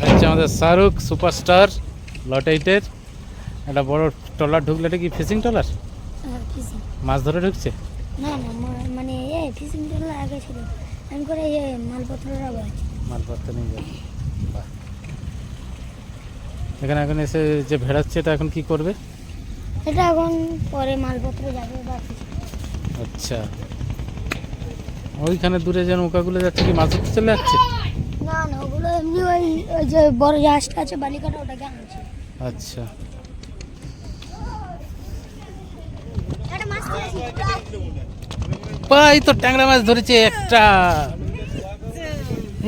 হচ্ছে আমাদের শাহরুখ সুপারস্টার লট এইটের একটা বড় ট্রলার ঢুকলে এটা কি ফিশিং ট্রলার? মাছ ধরে ঢুকছে? না না মানে এ ফিশিং টুল আগে ছিল। আমি করে এ মালপত্র রাখা মালপত্র নিয়ে যাবে। এখানে এখন এসে যে ভেড়াচ্ছে এটা এখন কি করবে? এটা এখন পরে মালপত্র যাবে আচ্ছা। ওইখানে দূরে যে নৌকাগুলো যাচ্ছে কি মাছ ধরতে চলে যাচ্ছে না না ওগুলো এমনি ওই ওই যে বড় জাহাজটা আছে বালিকাটা ওটাকে আনছে আচ্ছা। পাই তো ট্যাংরা মাছ ধরেছে একটা।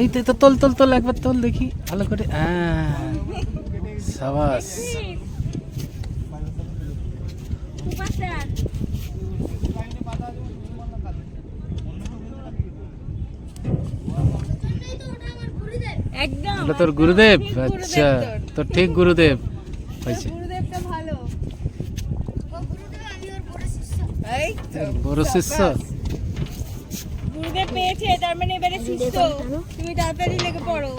এই তো এই তো তোল তোল তোল একবার তোল দেখি ভালো করে। হ্যাঁ সাবাস। এটা তোর গুরুদেব? আচ্ছা তোর। ঠিক গুরুদেব হয়েছে গুরুদেবটা ভালো। এই তো বড় শিষ্য? গুরুদেব পেয়েছে তার মানে এবারে শিষ্য। তুমি তাড়াতাড়ি লেগে পড়ো।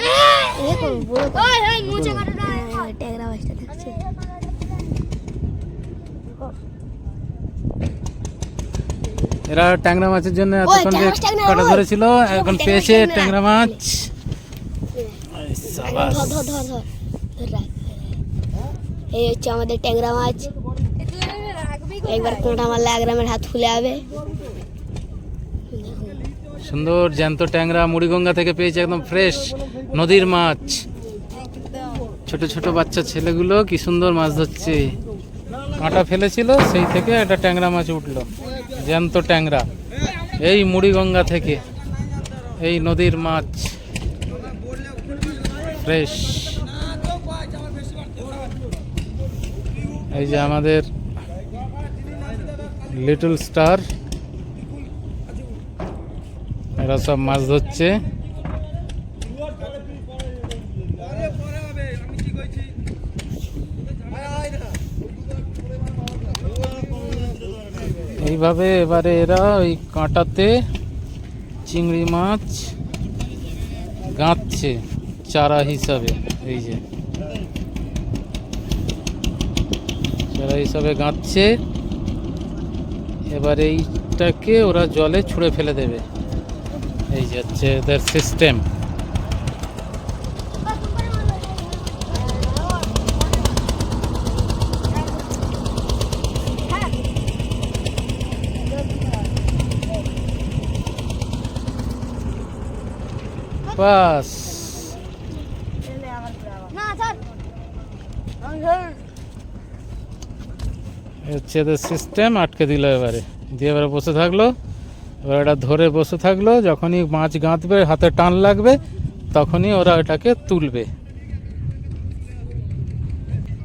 এরকম বড় ওই ওই মুছে কাটাটা ট্যাংরা মাছটা দেখছে। এরা ট্যাংরা মাছের জন্য এতক্ষণ কাটা ধরেছিল এখন পেয়েছে ট্যাংরা। মাছ। সাবাস। ধর ধর ধর ধর। ধর এই হচ্ছে আমাদের ট্যাংরা মাছ। একবার কোঁটা মারলে এক গ্রামের হাত ফুলে যাবে। সুন্দর জ্যান্ত ট্যাংরা মুড়িগঙ্গা থেকে পেয়েছে একদম ফ্রেশ নদীর মাছ। ছোট ছোট বাচ্চা ছেলেগুলো কি সুন্দর মাছ ধরছে। কাঁটা ফেলেছিল সেই থেকে একটা ট্যাংরা মাছ উঠল। জ্যান্ত ট্যাংরা। এই মুড়িগঙ্গা থেকে এই নদীর মাছ। ফ্রেশ এই যে আমাদের লিটল স্টার এরা সব মাছ ধরছে। এইভাবে এবারে এরা ওই কাঁটাতে চিংড়ি মাছ গাঁথছে। চারা হিসাবে, এই যে। চারা হিসাবে গাঁথছে এবার এইটাকে ওরা জলে ছুঁড়ে ফেলে দেবে। এই যে হচ্ছে এদের সিস্টেম বাস না ধর এই হচ্ছে এদের সিস্টেম আটকে দিল এবারে। দিয়ে এবারে বসে থাকল। এবার এটা ধরে বসে থাকল যখনই মাছ গাঁথবে হাতে টান লাগবে তখনই ওরা এটাকে তুলবে।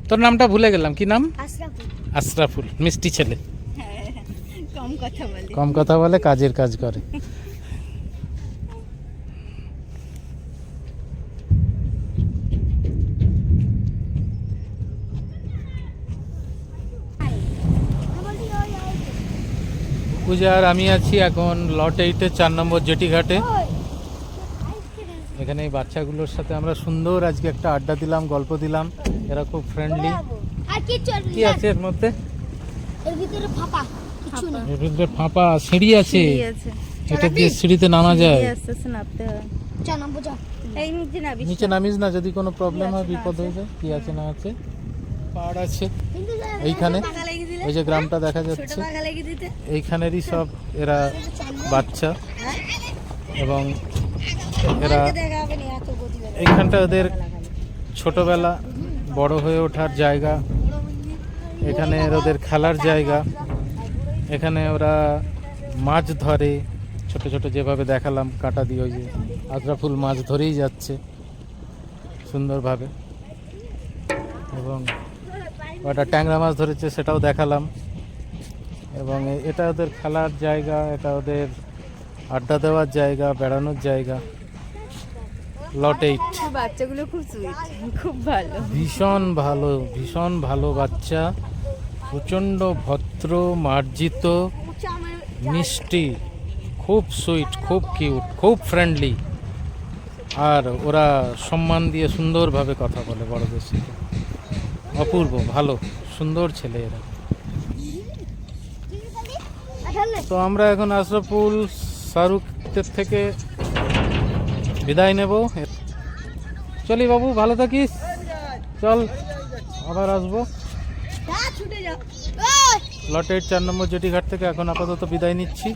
তোর নামটা ভুলে গেলাম কি নাম? আশরাফুল। আশরাফুল মিষ্টি ছেলে। কম কথা বলে। কম কথা বলে কাজের কাজ করে। পূজা আর আমি আছি এখন লট এইটে চার নম্বর জেটি ঘাটে। এখানে এই বাচ্চাগুলোর সাথে আমরা সুন্দর আজকে একটা আড্ডা দিলাম গল্প দিলাম। এরা খুব ফ্রেন্ডলি কি আছে এর মধ্যে? এর ভিতরে ফাঁপা কিছু না এর ভিতরে ফাঁপা সিঁড়ি আছে। সিঁড়ি এটা দিয়ে সিঁড়িতে নামা যায়। নিচে নামিস না যদি কোনো প্রবলেম হয় বিপদ হয়ে যায় কি আছে না আছে। পাহাড় আছে। এইখানে ওই যে গ্রামটা দেখা যাচ্ছে। এইখানেরই সব এরা বাচ্চা। এবং এরা এইখানটা ওদের ছোটবেলা বড় হয়ে ওঠার জায়গা। এখানে ওদের খেলার জায়গা। এখানে ওরা মাছ ধরে। ছোট ছোট যেভাবে দেখালাম কাঁটা দিয়ে ওই যে আদ্রাফুল মাছ ধরেই যাচ্ছে সুন্দরভাবে। এবং ওটা ট্যাংরা মাছ ধরেছে সেটাও দেখালাম। এবং এটা ওদের খেলার জায়গা এটা ওদের আড্ডা দেওয়ার জায়গা বেড়ানোর জায়গা। লট এইট বাচ্চাগুলো খুব সুইট খুব ভালো। ভীষণ ভালো ভীষণ ভালো বাচ্চা। প্রচণ্ড ভদ্র মার্জিত মিষ্টি খুব সুইট খুব কিউট খুব ফ্রেন্ডলি আর ওরা সম্মান দিয়ে সুন্দরভাবে কথা বলে বড়দের সাথে। অপূর্ব ভালো সুন্দর ছেলে এরা। তো আমরা এখন আশরাফুল শাহরুখের থেকে বিদায় নেব। চলি বাবু ভালো থাকিস? চল আবার আসব। লটের চার নম্বর জেটি ঘাট থেকে এখন আপাতত বিদায় নিচ্ছি।